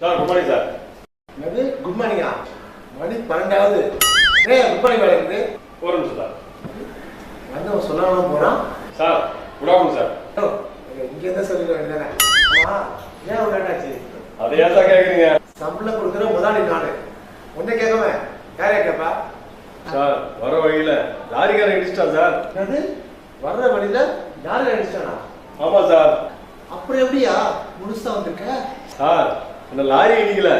Sir good morning sir என்னது? Good மார்னிங்கா மணி பன்னெண்டாவது. ஏ குட் மார்னிங் வேலை இருக்குது ஒரு நிமிஷம் சார். வந்தவன் சொல்லாம போகிறான் சார் குட் ஆஃப்டர்நூன் சார் இங்கே தான் சொல்லிட வேண்டியதானே? ஏன் ஒரு என்னாச்சு அதை ஏன் சார் கேட்குறீங்க சம்பளம் கொடுக்குற முதலாளி நானு. உன்னை கேட்காம யாரையா கேட்பா சார் வர வழியில் லாரிக்காரன் இடிச்சிட்டான் சார். என்னது? வர்ற வழியில யாரு அடிச்சிட்டானா ஆமாம் சார். அப்புறம் எப்படியா? முழுசா வந்திருக்க? சார் அந்த லாரி இடிக்கல?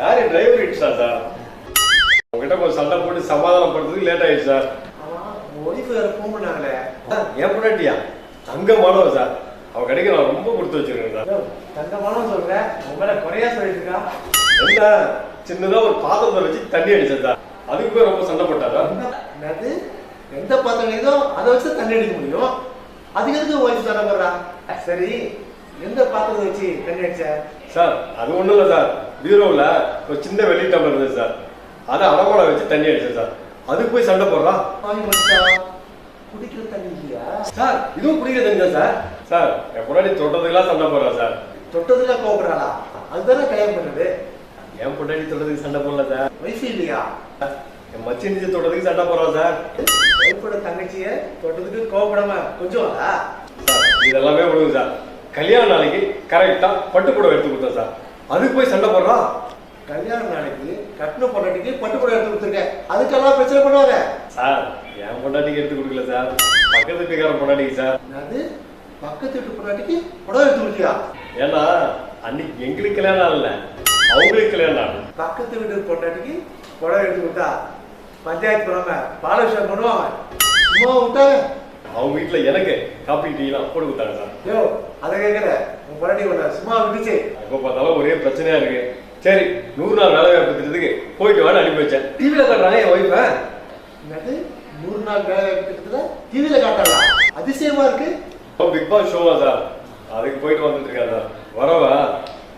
லாரி டிரைவர் இடிச்சிட்டான் சார்? உங்ககிட்ட கொஞ்சம் சண்டை போட்டு சமாதானப்படுறதுக்கு லேட் ஆயிடுச்சு சார். ஒய்ஃப் வேற ஃபோன் பண்ணாங்களே ஏன் பொண்டாட்டியா? தங்கமானவன் சார். அவன் கடைக்கு நான் ரொம்ப கொடுத்து வச்சிருக்கேன் சார். யோ, தங்கமான சொல்ற? உன் மேல குறையா சொல்லிட்டு என்ன? சின்னதா ஒரு பாத்திரத்தை வச்சு தண்ணி அடிச்சேன் சார். அதுக்கு போய் ரொம்ப சண்டை போட்டாரா? என்னது? எந்த பாத்திரம் ஏதோ அதை வச்சு தண்ணி அடிக்க முடியும்? அதுக்கு எதுக்கு ஒய்ஃப் சண்டை போடுறா? சரி எந்த பாத்திரத்தை வச்சு தண்ணி அடிச்ச? சார் அது ஒண்ணும் இல்லை சார். பீரோவில் ஒரு சின்ன வெள்ளி டம்ளர் இருந்தது சார். அதை அடமாட வச்சு தண்ணி அடிச்சேன் சார். அதுக்கு போய் சண்டை போடுறா. குடிக்கிற தண்ணி இல்லையா? சார் இதுவும் குடிக்கிற தண்ணி தான் சார். சார் என் பொண்டாட்டி தொட்டதுக்கெல்லாம் சண்டை போடுறா சார். தொட்டதுல கோபுறாளா அதுதானே கல்யாணம் பண்ணது என் பொண்டாட்டி தொட்டதுக்கு சண்டை போடல சார். ஒய்ஃப் இல்லையா? என் மச்சி நிச்சு தொட்டதுக்கு சண்டை போடுறா சார். ஒய்ஃபோட தங்கச்சிய தொட்டதுக்கு கோபப்படாம கொஞ்சம் இதெல்லாமே விடுங்க சார். கல்யாண நாளைக்கு கரெக்டா பட்டுப்புடவை எடுத்து கொடுத்தேன் சார். அதுக்கு போய் சண்டை போடுறா? கல்யாண நாளைக்கு கட்டின பொண்டாட்டிக்கு பட்டு கூட எடுத்து கொடுத்துருக்கேன். அதுக்கெல்லாம் பிரச்சனை பண்ணுவாங்க சார் என் பொண்டாட்டிக்கு எடுத்து கொடுக்கல சார். பக்கத்து வீட்டுக்காரன் பொண்டாட்டிக்கு சார். அது பக்கத்து வீட்டு பொண்டாட்டிக்கு புடவை எடுத்து கொடுத்தியா ஏன்னா அன்னைக்கு எங்களுக்கு கல்யாணம் ஆகல அவங்களுக்கு கல்யாணம் ஆகல பக்கத்து வீட்டு பொண்டாட்டிக்கு புடவை எடுத்து கொடுத்தா பஞ்சாயத்து பண்ணாம பாலபிஷேகம் பண்ணுவாங்க சும்மா விட்டாங்க அவங்க வீட்டுல எனக்கு காப்பி டீ எல்லாம் போட்டு கொடுத்தாங்க சார். யோ அதை கேட்கல. உன் பொண்டாட்டி உன்னை சும்மா விட்டுச்சு. எப்போ பார்த்தாலும் ஒரே பிரச்சனையா இருக்கு. சரி நூறு நாள் வேலை வாய்ப்பு திட்டத்துக்கு போயிட்டு வான்னு அனுப்பி வச்சேன். டிவியில காட்டுறாங்க என் ஒய்ஃபை என்னது? நூறு நாள் வேலை திட்டத்துல டிவியில காட்டலாம் அதிசயமா இருக்கு. பிக் பாஸ் ஷோவா சார். அதுக்கு போயிட்டு வந்துட்டு இருக்கா சார். வரவா?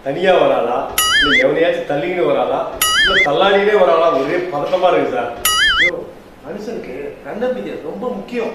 தனியா வராளா? இல்ல எவனையாச்சும் தள்ளிக்கின்னு வராளா? இல்ல தள்ளாடினே வராளா? ஒரே பதட்டமா இருக்கு சார். மனுஷனுக்கு தன்னம்பிக்கை ரொம்ப முக்கியம்.